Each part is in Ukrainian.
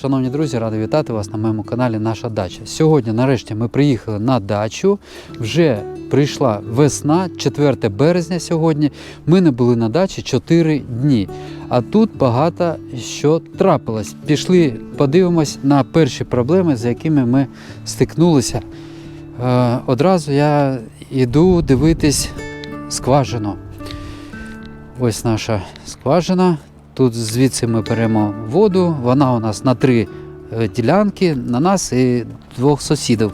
Шановні друзі, радий вітати вас на моєму каналі Наша дача. Сьогодні, нарешті, ми приїхали на дачу. Вже прийшла весна, 4 березня сьогодні. Ми не були на дачі 4 дні. А тут багато що трапилось. Пішли, подивимось на перші проблеми, з якими ми стикнулися. Е, одразу я йду дивитись скважину. Ось наша скважина. Тут звідси ми беремо воду. Вона у нас на три е, ділянки, на нас і двох сусідів.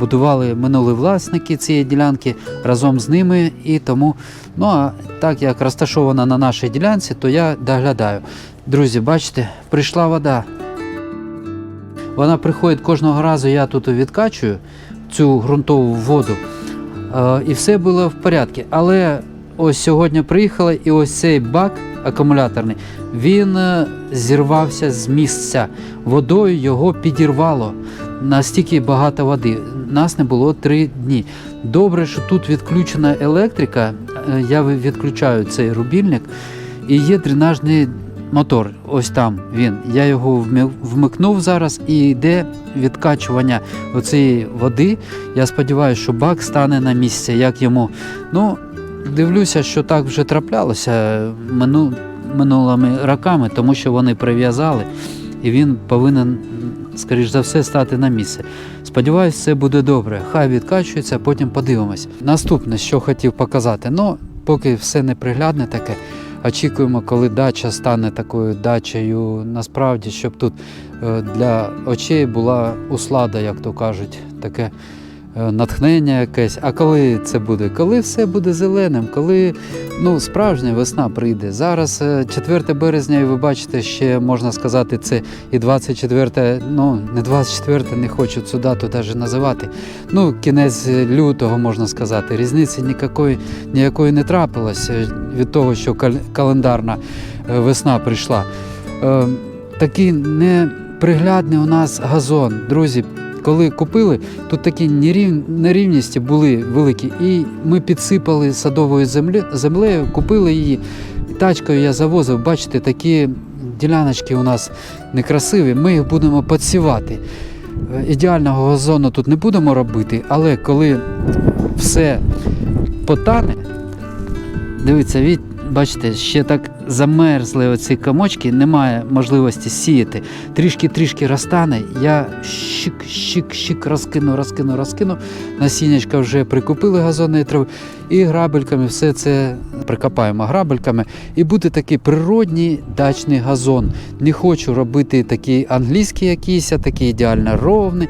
Будували минулі власники цієї ділянки разом з ними. І тому, ну а так як розташована на нашій ділянці, то я доглядаю. Друзі, бачите, прийшла вода. Вона приходить кожного разу, я тут відкачую цю ґрунтову воду. Е, і все було в порядку. Але ось сьогодні приїхала, і ось цей бак акумуляторний, він е, зірвався з місця. Водою його підірвало. Настільки багато води. Нас не було три дні. Добре, що тут відключена електрика. Е, Я відключаю цей рубільник, і є дренажний мотор. Ось там він. Я його вмикнув зараз і йде відкачування оцієї води. Я сподіваюся, що бак стане на місце, як йому. Ну, дивлюся, що так вже траплялося мину, минулими роками, тому що вони прив'язали, і він повинен, скоріш за все, стати на місце. Сподіваюсь, все буде добре. Хай відкачується, потім подивимось. Наступне, що хотів показати. Ну, поки все неприглядне таке. Очікуємо, коли дача стане такою дачею, насправді, щоб тут е, для очей була услада, як то кажуть, таке натхнення якесь. А коли це буде? Коли все буде зеленим, коли ну, справжня весна прийде. Зараз е, 4 березня, і ви бачите, ще можна сказати, це і 24, ну не 24, не хочу цю дату навіть називати. Ну, кінець лютого можна сказати. Різниці ніякої, ніякої не трапилося від того, що календарна е, весна прийшла. Е, Такий неприглядний у нас газон, друзі. Коли купили, тут такі нерівності були великі, і ми підсипали садовою землею, купили її. Тачкою я завозив, бачите, такі діляночки у нас некрасиві, ми їх будемо підсівати. Е, Ідеального газону тут не будемо робити, але коли все потане, дивіться, бачите, ще так замерзли оці комочки, немає можливості сіяти. Трішки-трішки розтане, я щик-щик-щик розкину, розкину, розкину. Насіннячка вже прикупили газонної трави і грабельками все це прикопаємо грабельками. І буде такий природній дачний газон. Не хочу робити такий англійський якийсь, такий ідеально ровний.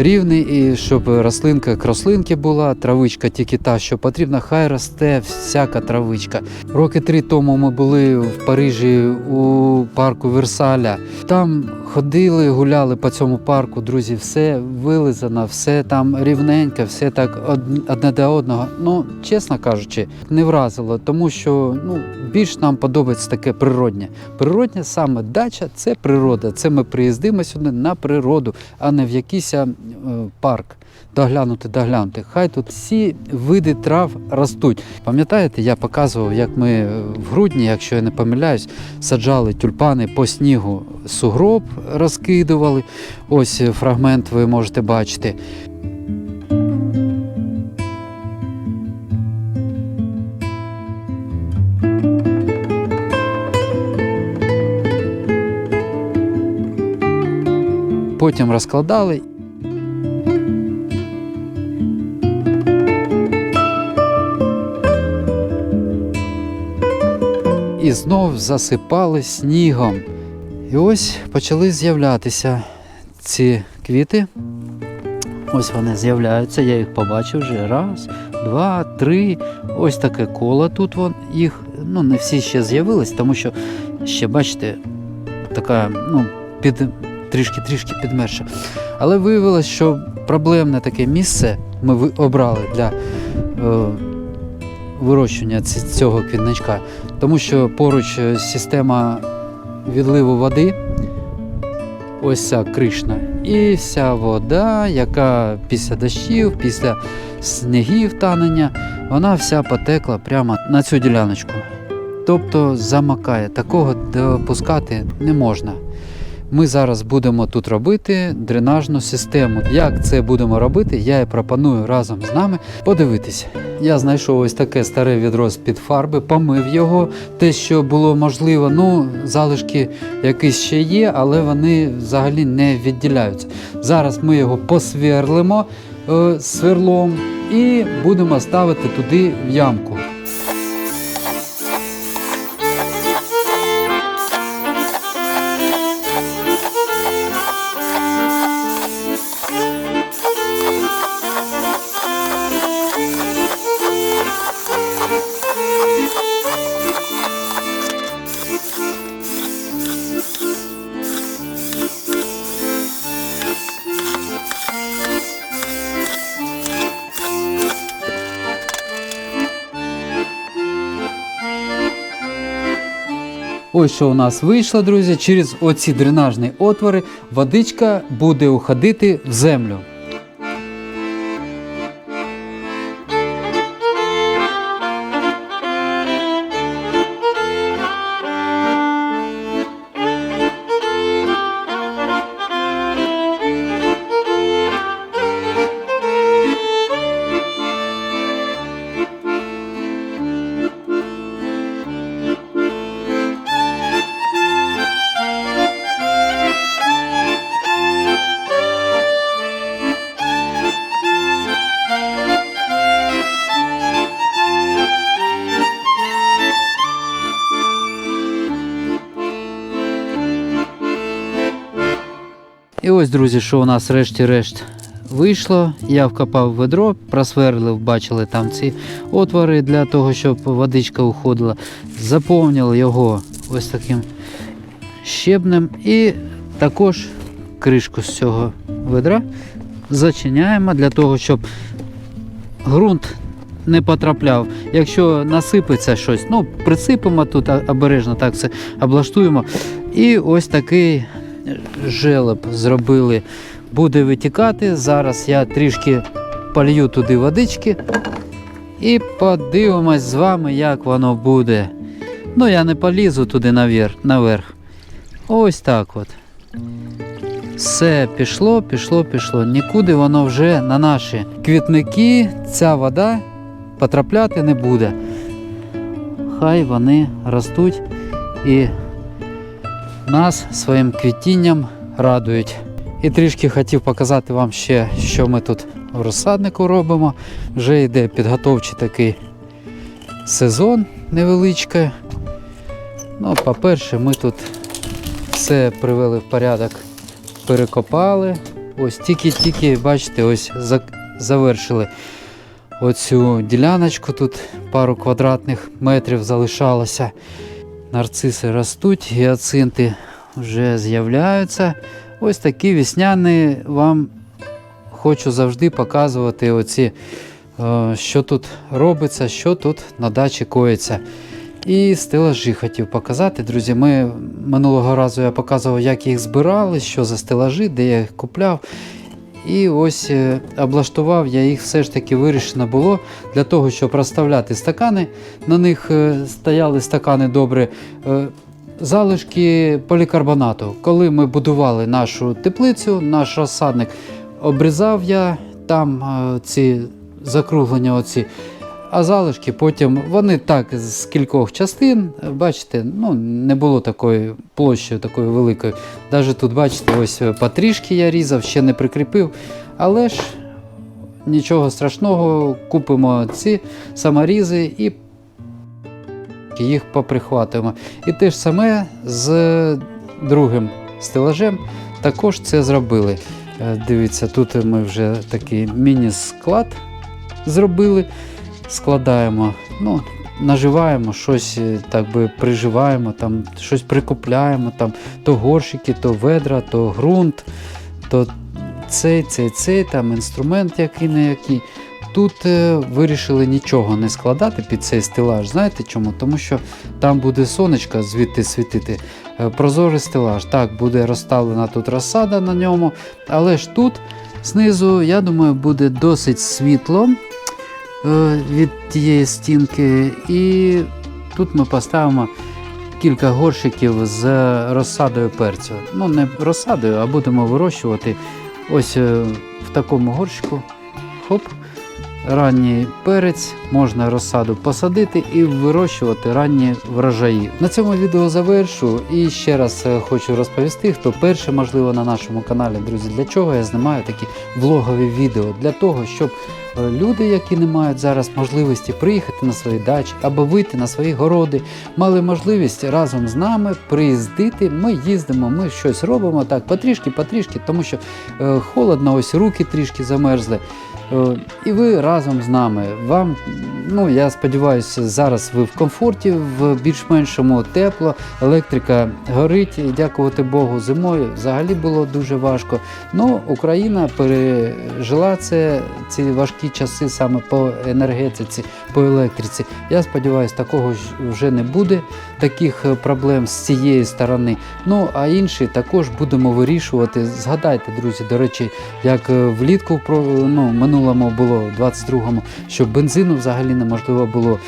Рівний, і щоб рослинка крослинки була, травичка тільки та, що потрібна, хай росте всяка травичка. Роки три тому ми були в Парижі у парку Версаля. Там ходили, гуляли по цьому парку, друзі, все вилизано, все там рівненько, все так од- одне до одного. Ну, чесно кажучи, не вразило, тому що ну, більш нам подобається таке природнє. Природнє саме дача це природа. Це ми приїздимо сюди на природу, а не в якийсь е, парк. Доглянути, доглянути. Хай тут всі види трав ростуть. Пам'ятаєте, я показував, як ми е, в грудні, якщо я не помиляюсь, саджали тюльпани по снігу, сугроб розкидували. Ось е, фрагмент ви можете бачити. Потім розкладали і знов засипали снігом. І ось почали з'являтися ці квіти. Ось вони з'являються, я їх побачив вже раз, два, три. Ось таке коло тут вон їх. Ну, не всі ще з'явились, тому що ще, бачите, така, ну, під, трішки-трішки підмерша. Але виявилось, що проблемне таке місце ми обрали для е, вирощування цього квітничка, тому що поруч е, система відливу води, ось ця кришна, і вся вода, яка після дощів, після снігів танення, вона вся потекла прямо на цю діляночку. Тобто замакає. Такого допускати не можна. Ми зараз будемо тут робити дренажну систему. Як це будемо робити, я і пропоную разом з нами подивитися. Я знайшов ось таке старе відро з-під фарби, помив його, те, що було можливо. Ну, залишки якісь ще є, але вони взагалі не відділяються. Зараз ми його посверлимо е, сверлом і будемо ставити туди в ямку. Ось що у нас вийшло, друзі. Через оці дренажні отвори водичка буде уходити в землю. Ось, друзі, що у нас решті-решт вийшло. Я вкопав ведро, просверлив, бачили там ці отвори для того, щоб водичка уходила. Заповнив його ось таким щебнем і також кришку з цього ведра зачиняємо для того, щоб ґрунт не потрапляв. Якщо насипеться щось, ну присипемо тут обережно, так все облаштуємо. І ось такий желеб зробили. Буде витікати. Зараз я трішки полью туди водички і подивимось з вами, як воно буде. Ну, я не полізу туди наверх. наверх. Ось так от. Все пішло, пішло, пішло. Нікуди воно вже на наші квітники, ця вода потрапляти не буде. Хай вони ростуть і нас своїм квітінням радують. І трішки хотів показати вам ще, що ми тут в розсаднику робимо. Вже йде підготовчий такий сезон невеличкий. Ну, по-перше, ми тут все привели в порядок, перекопали. Ось тільки-тільки, бачите, ось за- завершили оцю діляночку. Тут пару квадратних метрів залишалося. Нарциси ростуть, гіацинти вже з'являються. Ось такі весняні вам хочу завжди показувати, оці, е, що тут робиться, що тут на дачі коїться. І стелажі хотів показати, друзі. Ми минулого разу я показував, як їх збирали, що за стелажі, де я їх купляв. І ось е, облаштував я їх все ж таки вирішено було для того, щоб розставляти стакани. На них е, стояли стакани добре. е, Залишки полікарбонату. Коли ми будували нашу теплицю, наш розсадник, обрізав я там ці закруглення, оці, а залишки потім вони так з кількох частин, бачите, ну не було такої площі такої великої. Навіть тут, бачите, ось е, потрішки я різав, ще не прикріпив. Але ж нічого страшного, купимо ці саморізи і їх поприхватуємо. І те ж саме з другим стелажем також це зробили. Е, Дивіться, тут ми вже такий міні-склад зробили. Складаємо, ну, наживаємо щось, е, так би приживаємо, там, щось прикупляємо, там, то горщики, то ведра, то ґрунт, то цей, цей, цей, там інструмент який не який. Тут е, вирішили нічого не складати під цей стелаж. Знаєте чому? Тому що там буде сонечко звідти світити. Е, прозорий стелаж. Так, буде розставлена тут розсада на ньому, але ж тут знизу, я думаю, буде досить світло від тієї стінки. І тут ми поставимо кілька горщиків з розсадою перцю. Ну, не розсадою, а будемо вирощувати ось е, в такому горщику. Хоп. Ранній перець можна розсаду посадити і вирощувати ранні врожаї. На цьому відео завершу і ще раз е, хочу розповісти, хто перше, можливо, на нашому каналі, друзі, для чого я знімаю такі влогові відео. Для того, щоб е, люди, які не мають зараз можливості приїхати на свої дачі або вийти на свої городи, мали можливість разом з нами приїздити. Ми їздимо, ми щось робимо так, потрішки, потрішки, тому що е, холодно, ось руки трішки замерзли. І ви разом з нами. Вам, ну я сподіваюся, зараз ви в комфорті, в більш-меншому тепло. Електрика горить, дякувати Богу, зимою взагалі було дуже важко. Ну, Україна пережила це, ці важкі часи саме по енергетиці, по електриці. Я сподіваюся, такого вже не буде, таких проблем з цієї сторони. Ну а інші також будемо вирішувати. Згадайте, друзі, до речі, як е, влітку ну, минулому було, в 22-му, що бензину взагалі неможливо було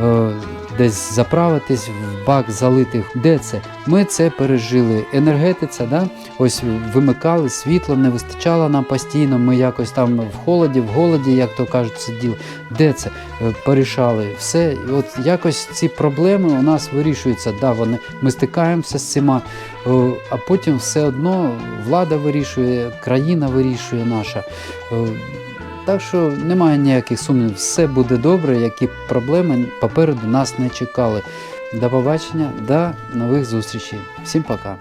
е, десь заправитись, в бак залити. Де це? Ми це пережили. Енергетиця, да? ось вимикали, світло не вистачало нам постійно. Ми якось там в холоді, в голоді, як то кажуть, сиділи. Де це? Е, Порішали. Все. От якось ці проблеми у нас вирішуються. Да, вони, ми стикаємося з цими, е, а потім все одно влада вирішує, країна вирішує наша. Е, Так що немає ніяких сумнів, все буде добре, які проблеми попереду нас не чекали. До побачення, до нових зустрічей. Всім пока.